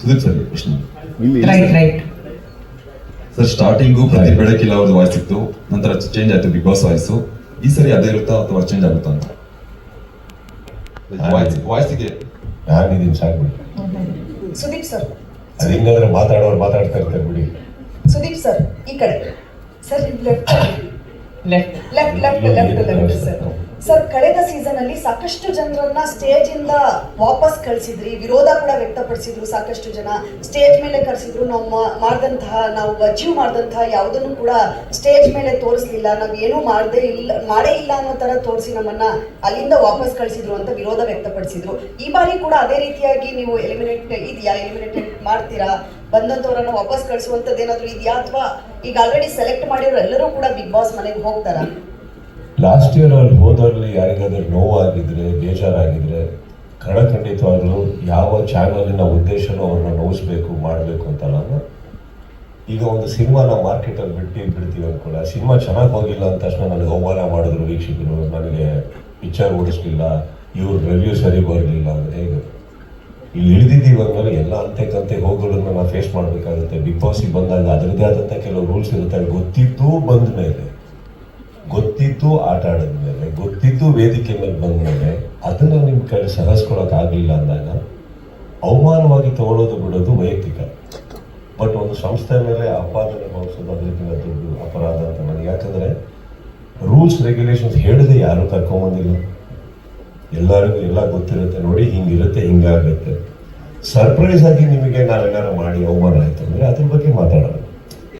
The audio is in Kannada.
ಸುದೀಪ್ ಸರ್ ಪ್ರಶ್ನೆ. ರೈಟ್ ರೈಟ್ ಸರ್ ಸ್ಟಾರ್ಟಿಂಗು ಪ್ರತಿ ಬೆಳಕಿಲ್ಲ ಅವ್ರದ್ದು ವಾಯ್ಸ್ ಇತ್ತು ನಂತರ ಚೇಂಜ್ ಆಯ್ತು ಬಿಗ್ ಬಾಸ್ ವಾಯ್ಸು ಈ ಸರಿ ಅದೇ ಇರುತ್ತಾ ಅಥವಾ ಚೇಂಜ್ ಆಗುತ್ತಾ ಅಂತ? ವಾಯ್ಸ್ ವಾಯ್ಸಿಗೆ ನಾನಿದ್ದೀನಿ ಸಾಕ್ಬಿಡಿ ಸುದೀಪ್ ಸರ್. ಅದು ಹಿಂಗಂದ್ರೆ ಮಾತಾಡೋರು ಮಾತಾಡ್ತಾ ಇರ್ತಾರೆ ಬಿಡಿ. ಸುದೀಪ್ ಸರ್ ಈ ಕಡೆ. Sir left left left left left left sir sir, ಕಳೆದ ಸೀಸನ್ ಅಲ್ಲಿ ಸಾಕಷ್ಟು ಜನರನ್ನ ಸ್ಟೇಜ್ ಇಂದ ವಾಪಸ್ ಕಳಿಸಿದ್ರಿ. ವಿರೋಧ ಕೂಡ ವ್ಯಕ್ತಪಡಿಸಿದ್ರು ಸಾಕಷ್ಟು ಜನ. ಸ್ಟೇಜ್ ಮೇಲೆ ಕರೆಸಿದ್ರು ನಾವು ಮಾಡಿದಂತಹ, ನಾವು ಅಚೀವ್ ಮಾಡಿದಂತಹ ಯಾವುದನ್ನು ಕೂಡ ಸ್ಟೇಜ್ ಮೇಲೆ ತೋರಿಸ್ಲಿಲ್ಲ. ನಾವು ಏನು ಮಾಡದೇ ಇಲ್ಲ, ಮಾಡೇ ಇಲ್ಲ ಅನ್ನೋ ತರ ತೋರಿಸಿ ನಮ್ಮನ್ನ ಅಲ್ಲಿಂದ ವಾಪಸ್ ಕಳಿಸಿದ್ರು ಅಂತ ವಿರೋಧ ವ್ಯಕ್ತಪಡಿಸಿದ್ರು. ಈ ಬಾರಿ ಕೂಡ ಅದೇ ರೀತಿಯಾಗಿ ನೀವು ಎಲಿಮಿನೇಟ್ ಇದೆಯಾ? ಎಲಿಮಿನೇಟೆಡ್ ಮಾಡ್ತೀರಾ? ಬಂದಂತವರನ್ನ ವಾಪಸ್ ಕಳಿಸುವಂತದ್ದು ಏನಾದ್ರು ಇದೆಯಾ? ಅಥವಾ ಈಗ ಆಲ್ರೆಡಿ ಸೆಲೆಕ್ಟ್ ಮಾಡಿರೋ ಎಲ್ಲರೂ ಕೂಡ ಬಿಗ್ ಬಾಸ್ ಮನೆಗೆ ಹೋಗ್ತಾರಾ? ಲಾಸ್ಟ್ ಇಯರ್ ಅಲ್ಲಿ ಹೋದವ್ರಲ್ಲಿ ಯಾರಿಗಾದ್ರೂ ನೋವಾಗಿದ್ರೆ, ಬೇಜಾರಾಗಿದ್ರೆ ಖಂಡಿತವಾಗ್ಲೂ ಯಾವ ಚಾನಲಿನ ಉದ್ದೇಶನೂ ಅವ್ರನ್ನ ನೋಯಿಸ್ಬೇಕು, ಮಾಡಬೇಕು ಅಂತಲ್ಲ ಈಗ ಒಂದು ಸಿನಿಮಾನ ಮಾರ್ಕೆಟಲ್ಲಿ ಬಿಟ್ಟು ಬಿಡ್ತೀವಿ ಅನ್ಕೊಳ್ಳ. ಸಿನಿಮಾ ಚೆನ್ನಾಗಿ ಹೋಗಿಲ್ಲ ಅಂದ ತಕ್ಷಣ ನನಗೆ ಅವಮಾನ ಮಾಡಿದ್ರು ವೀಕ್ಷಕರು, ನನಗೆ ಪಿಕ್ಚರ್ ಓಡಿಸ್ಲಿಲ್ಲ, ಇವ್ರ ರಿವ್ಯೂ ಸರಿ ಬರಲಿಲ್ಲ ಅಂದರೆ ಹೇಗೆ? ಇಲ್ಲಿ ಇಳಿದಿದ್ದೀವಿ ಅಂದಮೇಲೆ ಎಲ್ಲ ಅಂತೆ ಕಂತೆ ಹೋಗೋದನ್ನ ನಾವು ಫೇಸ್ ಮಾಡಬೇಕಾಗುತ್ತೆ. ಬಿಗ್ ಬಾಸಿಗೆ ಬಂದಾಗ ಅದರದ್ದೇ ಆದಂಥ ಕೆಲವು ರೂಲ್ಸ್ ಇರುತ್ತೆ. ಗೊತ್ತಿದ್ದು ಬಂದ ಮೇಲೆ ಗೊತ್ತಿದ್ದು ಆಟ ಆಡಿದ್ಮೇಲೆ ಗೊತ್ತಿದ್ದು ವೇದಿಕೆ ಮೇಲೆ ಬಂದ್ಮೇಲೆ ಅದನ್ನು ನಿಮ್ಮ ಕಡೆ ಸಹಿಸ್ಕೊಳಕ್ ಆಗಲಿಲ್ಲ ಅಂದಾಗ ಅವಮಾನವಾಗಿ ತಗೊಳ್ಳೋದು ಬಿಡೋದು ವೈಯಕ್ತಿಕ. ಬಟ್ ಒಂದು ಸಂಸ್ಥೆ ಮೇಲೆ ಅಪಾದನೆ ಭಾವಿಸೋದು ಅದಕ್ಕಿಂತ ದೊಡ್ಡ ಅಪರಾಧ ಅಂತ ನನಗೆ ಯಾಕಂದರೆ ರೂಲ್ಸ್, ರೆಗ್ಯುಲೇಷನ್ಸ್ ಹೇಳಿದೆ ಯಾರು ಕರ್ಕೊಂಬಂದಿಲ್ಲ. ಎಲ್ಲರಿಗೂ ಎಲ್ಲ ಗೊತ್ತಿರುತ್ತೆ, ನೋಡಿ ಹಿಂಗಿರುತ್ತೆ, ಹಿಂಗಾಗುತ್ತೆ. ಸರ್ಪ್ರೈಸ್ ಆಗಿ ನಿಮಗೆ ನಾವೇನಾರು ಮಾಡಿ ಅವಮಾನ ಆಯ್ತು ಅಂದರೆ ಅದ್ರ ಬಗ್ಗೆ